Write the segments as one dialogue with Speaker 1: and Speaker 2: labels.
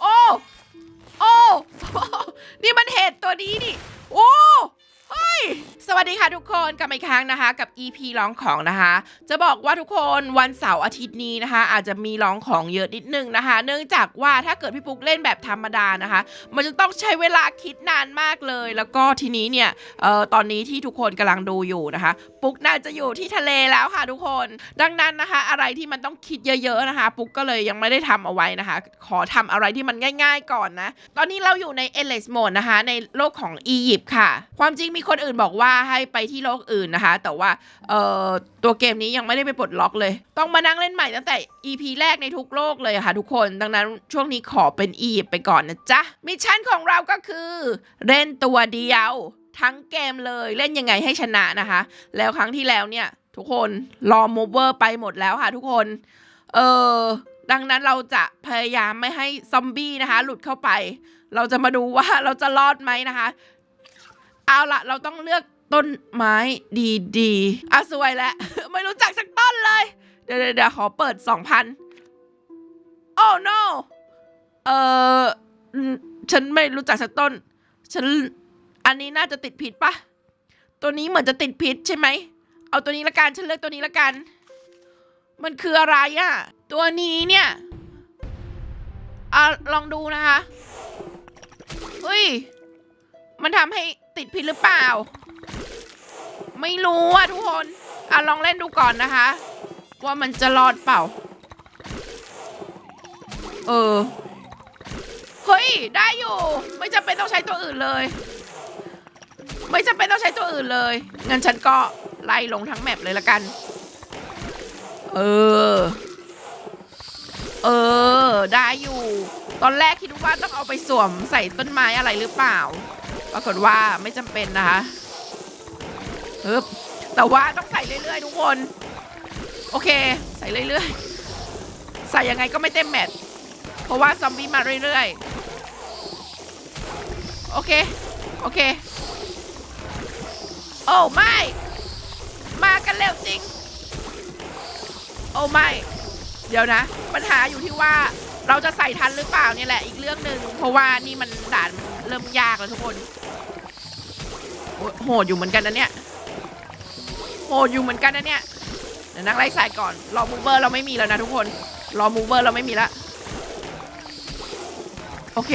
Speaker 1: โอ้ โอ้ นี่มันเห็ดตัวนี้นี่ โอ้ เฮ้ย สวัสดีค่ะทุกคนกลับมาอีกครั้งนะคะ กับ EP ร้องของนะคะ จะบอกว่าทุกคนวันเสาร์อาทิตย์นี้นะคะ อาจจะมีร้องของเยอะนิดนึงนะคะ เนื่องจากว่าถ้าเกิดพี่ปุ๊กเล่นแบบธรรมดานะคะ มันจะต้องใช้เวลาคิดนานมากเลย แล้วก็ทีนี้เนี่ยเอ่อตอนนี้ที่ทุกคนกำลังดูอยู่นะคะ ปุ๊กน่าจะอยู่ที่ทะเลแล้วค่ะทุกคน ดังนั้นนะคะ อะไรที่มันต้องคิดเยอะ ๆนะคะ ปุ๊กก็เลยยังไม่ได้ทำเอาไว้นะคะ ขอทำอะไรที่มันง่าย ๆ ก่อนนะ ตอนนี้เราอยู่ใน endless mode นะคะ ในโลกของอียิปต์ค่ะ ความจริงมีคนอื่นบอกว่าให้ไปที่โลกอื่นนะคะ แต่ว่าเอ่อตัวเกมนี้ยังไม่ได้ไปปลดล็อกเลย ต้องมานั่งเล่นใหม่ตั้งแต่ EP แรกในทุกโลกเลยค่ะทุกคน ดังนั้นช่วงนี้ขอเป็นอียิปต์ไปก่อนนะจ๊ะ มิชชั่นของเราก็คือเล่นตัวเดียวทั้งเกมเลยเล่นยังไงให้ชนะนะคะ แล้วครั้งที่แล้วเนี่ย ทุกคนรอมูเวอร์ไปหมดแล้วค่ะทุกคน เออดังนั้นเราจะพยายามไม่ให้ซอมบี้นะคะ หลุดเข้าไป เราจะมาดูว่าเราจะรอดไหมนะคะ เอาละเราต้องเลือกต้นไม้ดีๆอะสวยแล้ว ไม่รู้จักสักต้นเลย เดี๋ยวเดี๋ยวขอเปิดสองพันโอ้ no เออฉันไม่รู้จักสักต้น ฉัน อันนี้น่าจะติดผิดปะ ตัวนี้เหมือนจะติดพิษใช่ไหม เอาตัวนี้ละกัน ฉันเลือกตัวนี้ละกัน มันคืออะไรอะตัวนี้เนี่ยอะลองดูนะคะ เฮ้ย มันทำให้ ติดพิษหรือเปล่า ไม่รู้อะทุกคน อะลองเล่นดูก่อนนะคะ ว่ามันจะรอดเปล่า เออ เฮ้ย ได้อยู่ ไม่จำเป็นต้องใช้ตัวอื่นเลย ไม่จำเป็นต้องใช้ตัวอื่นเลยงั้นฉันก็ไล่ลงทั้งแมปเลยละกัน เออ เออ ได้อยู่ ตอนแรกคิดว่าต้องเอาไปสวมใส่ต้นไม้อะไรหรือเปล่า ปรากฏว่าไม่จำเป็นนะคะฮึบแต่ว่าต้องใส่เรื่อยๆ ทุกคน โอเค ใส่เรื่อยๆ ใส่ยังไงก็ไม่เต็มแมทเพราะว่าซอมบี้มาเรื่อยๆ โอเค โอเค โอ้ไม่ มากันเร็วจริง โอ้ไม่ เดี๋ยวนะ ปัญหาอยู่ที่ว่า เราจะใส่ทันหรือเปล่าเนี่ยแหละอีกเรื่องหนึ่งเพราะว่านี่มันด่านเริ่มยากแล้วทุกคนโอ้ยโหดอยู่เหมือนกันนะเนี่ยโหดอยู่เหมือนกันนะเนี่ยเดี๋ยวนักไล่สายก่อนรอมูเวอร์เราไม่มีแล้วนะทุกคนรอมูเวอร์เราไม่มีล้วโอเค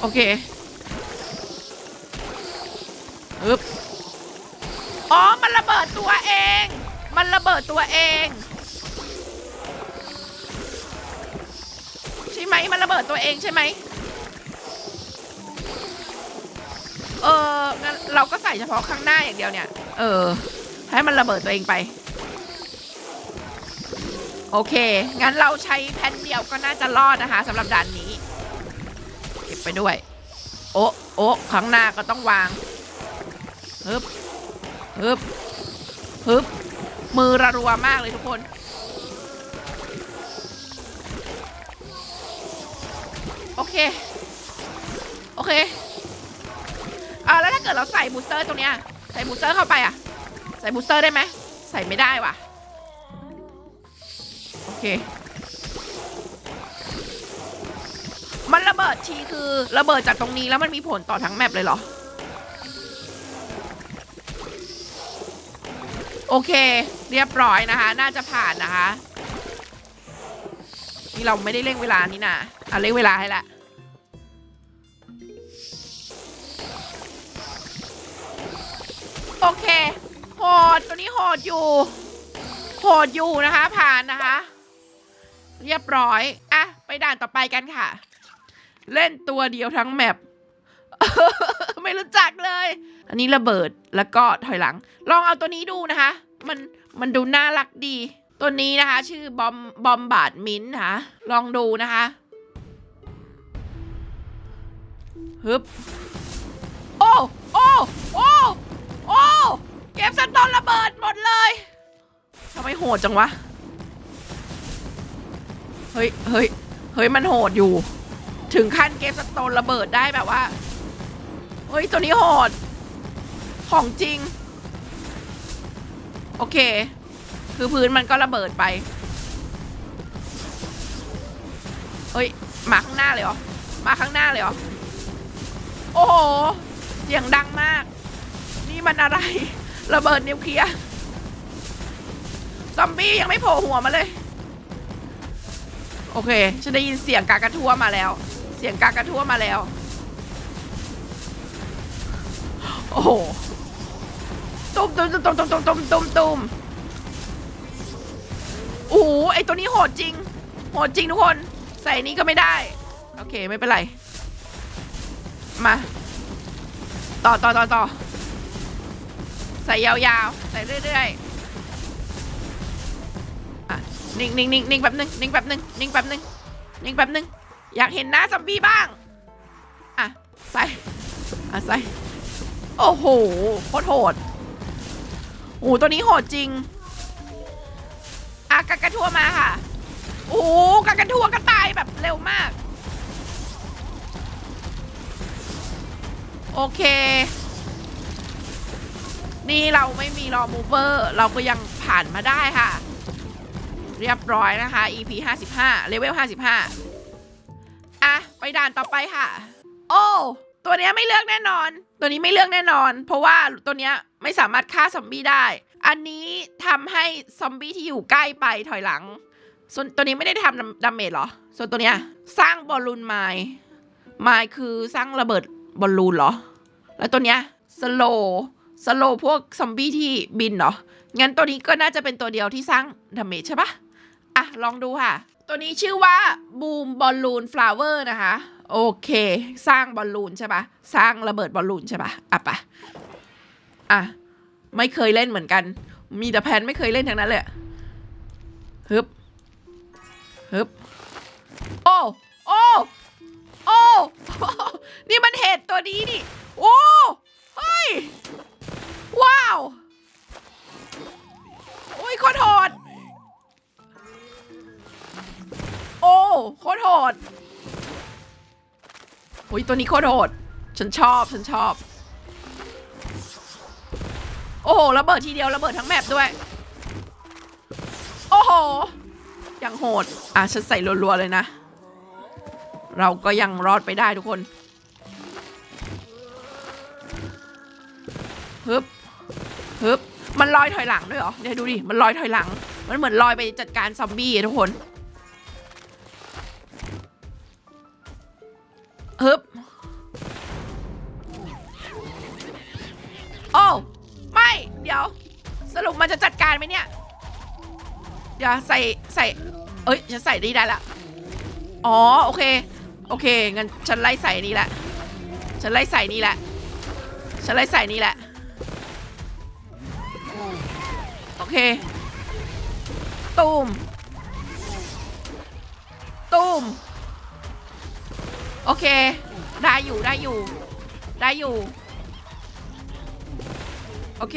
Speaker 1: โอเคอึบอ๋อมันระเบิดตัวเอง มันระเบิดตัวเอง ไหมมันระเบิดตัวเองใช่ไหมเอองั้นเราก็ใส่เฉพาะข้างหน้าอย่างเดียวเนี่ย เออ ให้มันระเบิดตัวเองไป โอเค งั้นเราใช้แผ่นเดียวก็น่าจะรอดนะคะสำหรับด่านนี้ เก็บไปด้วย โอะโอะข้างหน้าก็ต้องวางฮึบฮึบฮึบมือระรัวมากเลยทุกคน โอเค โอเคอ่าแล้วถ้าเกิดเราใส่บูสเตอร์ตรงเนี้ยใส่บูสเตอร์เข้าไปอะ ใส่บูสเตอร์ได้ไหมใส่ไม่ได้ว่ะ โอเค มันระเบิดทีคือระเบิดจากตรงนี้แล้วมันมีผลต่อทั้งแมปเลยเหรอ โอเค เรียบร้อยนะคะ น่าจะผ่านนะคะ นี่เราไม่ได้เร่งเวลานี่นะอะเร่งเวลาให้ละโอเคโหดตัวนี้โหดอยู่โหดอยู่นะคะ ผ่านนะคะ เรียบร้อยอะไปด่านต่อไปกันค่ะ เล่นตัวเดียวทั้งแมปไม่รู้จักเลย อันนี้ระเบิดแล้วก็ถอยหลัง ลองเอาตัวนี้ดูนะคะ มันมันดูน่ารักดี ตัวนี้นะคะ ชื่อบอมบอมบาดมินท์นะคะลองดูนะคะฮึบโอ้โอ้โอ้โอ้เก็บสตอนระเบิดหมดเลยทำไมโหดจังวะ เฮ้ยเฮ้ยเฮ้ยมันโหดอยู่ ถึงขั้นเกมสโตนระเบิดได้แบบว่า เฮ้ย ตัวนี้โหด ของจริง โอเค คือพื้นมันก็ระเบิดไปโอเฮ้ย มาข้างหน้าเลยเหรอ มาข้างหน้าเลยเหรอ โอ้โห เสียงดังมาก นี่มันอะไร ระเบิดนิวเคลียร์ ซอมบี้ยังไม่โผล่หัวมาเลย โอเค ฉันได้ยินเสียงกากระทั่วมาแล้ว เสียงกากระทั่วมาแล้ว โอ้โหตุ้มตุ้มตุ้มตุ้มตุ้มตุ้มตุ้มตุ้ม อ้โหไอตัวนี้โหดจริง โหดจริงทุกคน ใส่นี้ก็ไม่ได้ โอเคไม่เป็นไร มา ต่อต่อต่อต่อใส่ยาวๆ ใส่เรื่อยๆ อะ นิ่งนิ่งนิ่งนิ่งแป๊บนึงนิ่งแป๊บนึงนิ่งแป๊บนึงนิ่งแป๊บนึง อยากเห็นหน้าซอมบี้บ้าง อะ ใส่ อะ ใส่ โอ้โห โคตรโหดโอ้โหตัวนี้โหดจริง อะกากระทั่วมาค่ะ โอ้กากระทั่วก็ตายแบบเร็วมาก โอเค นี่เราไม่มีรอมูเวอร์เราก็ยังผ่านมาได้ค่ะ เรียบร้อยนะคะ EP 55เลเวล55 อะ ไปด่านต่อไปค่ะ โอ้ตัวเนี้ยไม่เลือกแน่นอน ตัวนี้ไม่เลือกแน่นอน เพราะว่าตัวเนี้ยไม่สามารถฆ่าซอมบี้ได้ อันนี้ทำให้ซอมบี้ที่อยู่ใกล้ไปถอยหลัง ส่วนตัวนี้ไม่ได้ทำดาเมจเหรอ ส่วนตัวเนี้ยสร้างบอลลูนไมล์ไมล์คือสร้างระเบิดบอลลูนเหรอ แล้วตัวเนี้ยสโลสโลพวกซอมบี้ที่บินเหรอ งั้นตัวนี้ก็น่าจะเป็นตัวเดียวที่สร้างดาเมจใช่ปะอะ ลองดูค่ะ ตัวนี้ชื่อว่าบูมบอลลูนฟลาเวอร์นะคะ โอเค สร้างบอลลูนใช่ปะสร้างระเบิดบอลลูนใช่ปะอะปะอะ ไม่เคยเล่นเหมือนกัน มีแต่แพนไม่เคยเล่นทั้งนั้นเลยฮึบฮึบโอ้โอ้โอ้นี่มันเห็ดตัวนี้นี่ โอ้เฮ้ย ว้าวโอ้ยโคตรโหดโอ้โคตรโหดโอ้ยตัวนี้โคตรโหดฉันชอบ ฉันชอบ โอ้โหระเบิดทีเดียวระเบิดทั้งแมปด้วย โอ้โห ยังโหด อะฉันใส่รัวๆเลยนะ เราก็ยังรอดไปได้ทุกคนฮึบฮึบมันลอยถอยหลังด้วยเหรอเนี่ยวดูดิ มันลอยถอยหลัง มันเหมือนลอยไปจัดการซอมบี้อะทุกคน ไหมเนี่ยเดี๋ยวใส่ใส่ เอ้ยฉันใส่นี่ได้ละอ๋อโอเค โอเคงั้นฉันไล่ใส่นี่แหละฉันไล่ใส่นี่แหละฉันไล่ใส่นี่แหละโอเคตูมตูมโอเค ได้อยู่ได้อยู่ ได้อยู่ โอเค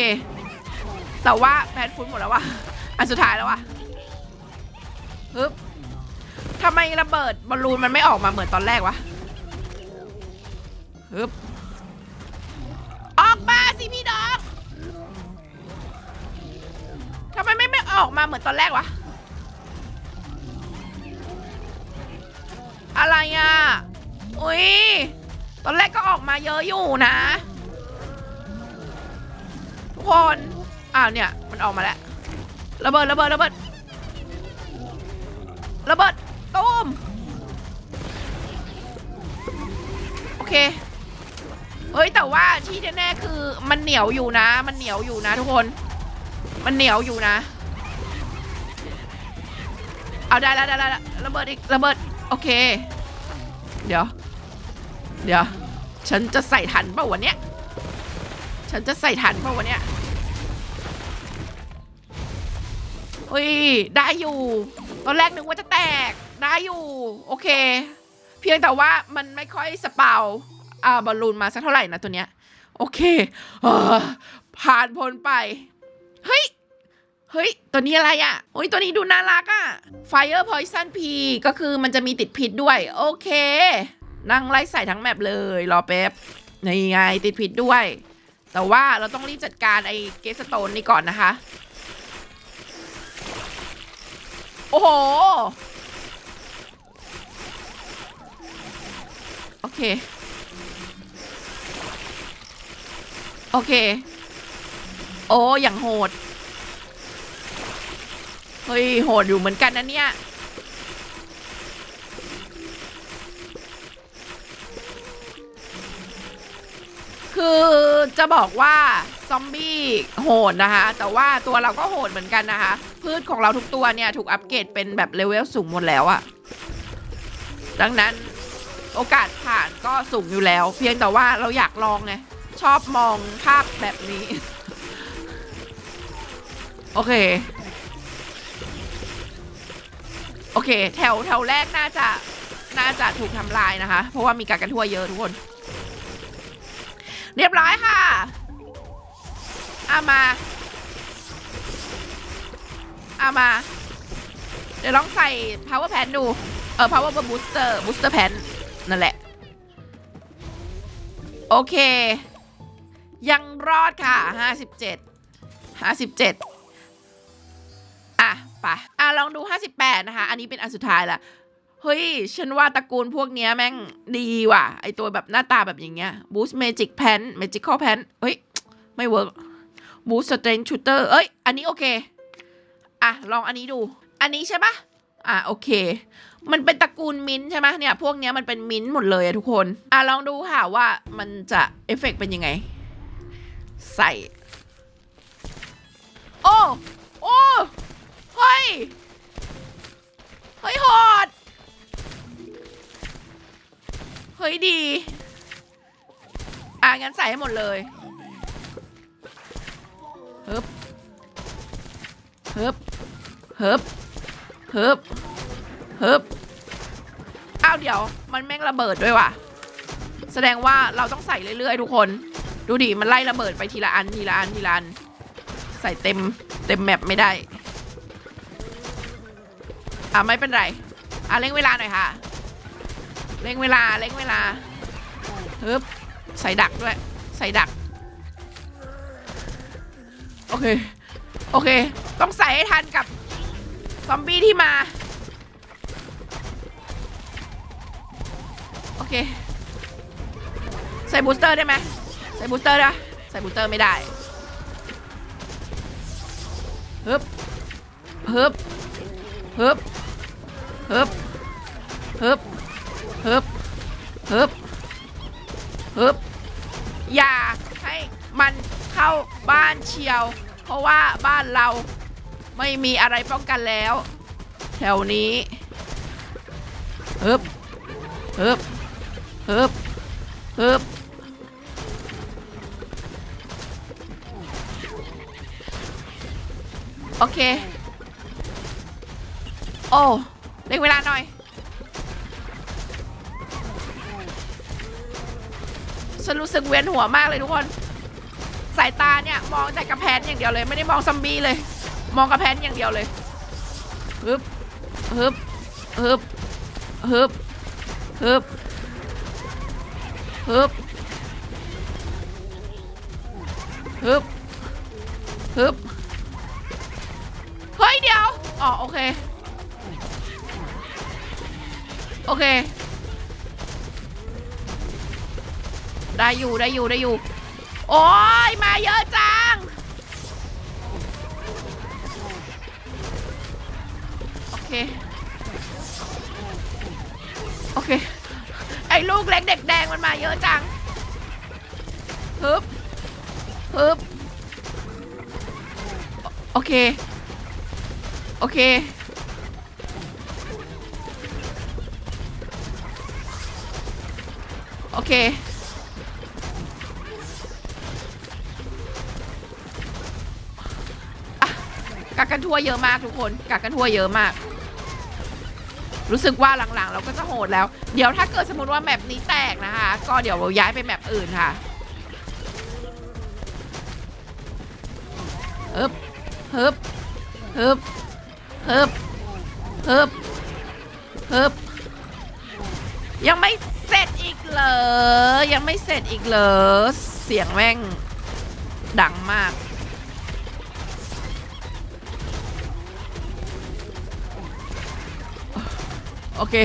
Speaker 1: แต่ว่าแพนฟุ้นหมดแล้ววะอันสุดท้ายแล้ววะฮึบทำไมระเบิดบอลลูนมันไม่ออกมาเหมือนตอนแรกวะฮึบออกมาสิพี่ดอกทำไมไม่ไม่ออกมาเหมือนตอนแรกวะ อะไรอะ อุ้ย ตอนแรกก็ออกมาเยอะอยู่นะ ทุกคน อ้าวเนี่ย มันออกมาแล้วระเบิดระเบิดระเบิดระเบิดตูมโอเคเฮ้ยแต่ว่าที่แน่ๆคือมันเหนียวอยู่นะ มันเหนียวอยู่นะทุกคน มันเหนียวอยู่นะ เอาได้แล้วได้แล้วแล้วระเบิดอีกระเบิดโอเค เดี๋ยว เดี๋ยว ฉันจะใส่ทันเปล่าวันเนี้ยฉันจะใส่ทันเปล่าวันเนี้ย อุ้ยได้อยู่ ตอนแรกนึกว่าจะแตกได้อยู่ โอเค เพียงแต่ว่ามันไม่ค่อยสเปาอ่าบอลลูนมาสักเท่าไหร่นะตัวเนี้ย โอเคเออผ่านพ้นไป เฮ้ย เฮ้ย ตัวนี้อะไรอะ่ะโอ้ยตัวนี้ดูน่ารักอะ่ะ Fire Poison P ก็คือมันจะมีติดพิษด้วย โอเค นั่งไล่ใส่ทั้งแมปเลย รอแป๊บนี่ไงติดพิษด้วย แต่ว่าเราต้องรีบจัดการไอ้เกสโตนนี่ก่อนนะคะ โอ้โห โอเค โอเค โอ้อย่างโหด เฮ้ย โหดอยู่เหมือนกันนะเนี่ย คือจะบอกว่า ซอมบี้โหดนะคะ แต่ว่าตัวเราก็โหดเหมือนกันนะคะ พืชของเราทุกตัวเนี่ย ถูกอัปเกรดเป็นแบบเลเวลสูงหมดแล้วอะดังนั้นโอกาสผ่านก็สูงอยู่แล้ว เพียงแต่ว่าเราอยากลองไง ชอบมองภาพแบบนี้ โอเค โอเค แถวแถวแรกน่าจะน่าจะถูกทำลายนะคะ เพราะว่ามีการกระทั่วเยอะทุกคน เรียบร้อยค่ะอามา อามา เดี๋ยวลองใส่ power pan ดู เออ power booster booster pan นั่นแหละ โอเค ยังรอดค่ะ 57 57 อะไปอะ ลองดู 58 นะคะ อันนี้เป็นอันสุดท้ายละเฮ้ย ฉันว่าตระกูลพวกเนี้ยแม่งดีว่ะ ไอตัวแบบหน้าตาแบบอย่างเงี้ย Boost Magic Pen Magical Pen เฮ้ย ไม่เวิร์ก Boost Strength Shooter เอ้ย อันนี้โอเค อะลองอันนี้ดู อันนี้ใช่ปะอะโอเค มันเป็นตระกูลมิ้นใช่ไหมเนี่ยพวกเนี้ยมันเป็นมิ้นหมดเลยอะทุกคน อะลองดูค่ะว่ามันจะเอฟเฟกต์เป็นยังไง ใส่ โอ้โอ้เฮ้ย เฮ้ยโหดเฮ้ยดี อะงั้นใส่ให้หมดเลยฮึบ ฮึบฮึบฮึบฮึบอ้าวเดี๋ยวมันแม่งระเบิดด้วยว่ะ แสดงว่าเราต้องใส่เรื่อยๆ ทุกคน ดูดิมันไล่ระเบิดไปทีละอันทีละอันทีละอัน ใส่เต็มเต็มแมปไม่ได้ อะไม่เป็นไร อะเร่งเวลาหน่อยค่ะ เร่งเวลาเร่งเวลาฮึบใส่ดักด้วย ใส่ดัก โอเค โอเค ต้องใส่ให้ทันกับ ซอมบี้ที่มา โอเค ใส่บูสเตอร์ได้ไหมใส่บูสเตอร์ได้ปะใส่บูสเตอร์ไม่ได้ฮึบฮึบฮึบฮึบฮึบฮึบฮึบฮึบอย่าให้มันเข้าบ้านเชียว เพราะว่าบ้านเราไม่มีอะไรป้องกันแล้ว แถวนี้ฮึบฮึบฮึบฮึบโอเค โอ้เร่งเวลาหน่อย ฉันรู้สึกเวียนหัวมากเลยทุกคน สายตาเนี่ยมองแต่กระแพนอย่างเดียวเลย ไม่ได้มองซอมบี้เลย มองกระแพนอย่างเดียวเลยฮึบฮึบฮึบฮึบฮึบฮึบฮึบฮึบเฮ้ยเดี๋ยวอ๋อโอเค โอเค ได้อยู่ได้อยู่ได้อยู่ โอ้ยมาเยอะจัง โอเค โอเค ไอ้ลูกเล็กเด็กแดงมันมาเยอะจังฮึบฮึบโอเค โอเค โอเค กักกันทั่วเยอะมากทุกคนกักกันทั่วเยอะมาก รู้สึกว่าหลังๆ เราก็จะโหดแล้ว เดี๋ยวถ้าเกิดสมมติว่าแมปนี้แตกนะคะ ก็เดี๋ยวเราย้ายไปแมปอื่นค่ะฮึบฮึบฮึบฮึบฮึบฮึบยังไม่เสร็จอีกเหรอยังไม่เสร็จอีกเหรอเสียงแม่งดังมาก โอเค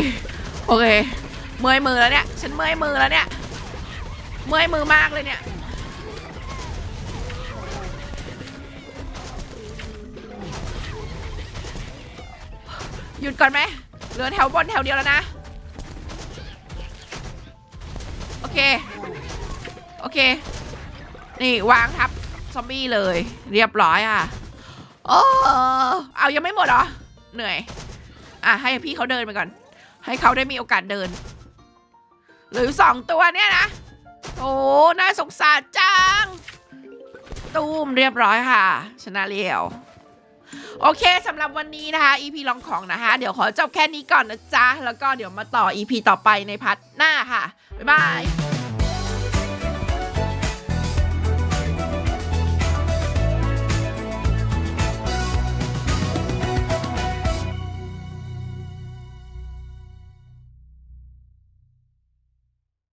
Speaker 1: โอเค เมื่อยมือแล้วเนี่ย ฉันเมื่อยมือแล้วเนี่ย เมื่อยมือมากเลยเนี่ย หยุดก่อนไหมเหลือแถวบนแถวเดียวแล้วนะ โอเค โอเค นี่วางทับซอมบี้เลย เรียบร้อยอะโอ้เอายังไม่หมดเหรอ เหนื่อย อะ ให้พี่เขาเดินไปก่อน ให้เขาได้มีโอกาสเดิน หรือสองตัวเนี่ยนะ โอ้น่าสงสารจัง ตูมเรียบร้อยค่ะ ชนะเรียวโอเคสำหรับวันนี้นะคะ EP ลองของนะคะ เดี๋ยวขอจบแค่นี้ก่อนนะจ๊ะ แล้วก็เดี๋ยวมาต่อ EP ต่อไปในพัทหน้าค่ะ บ๊ายบาย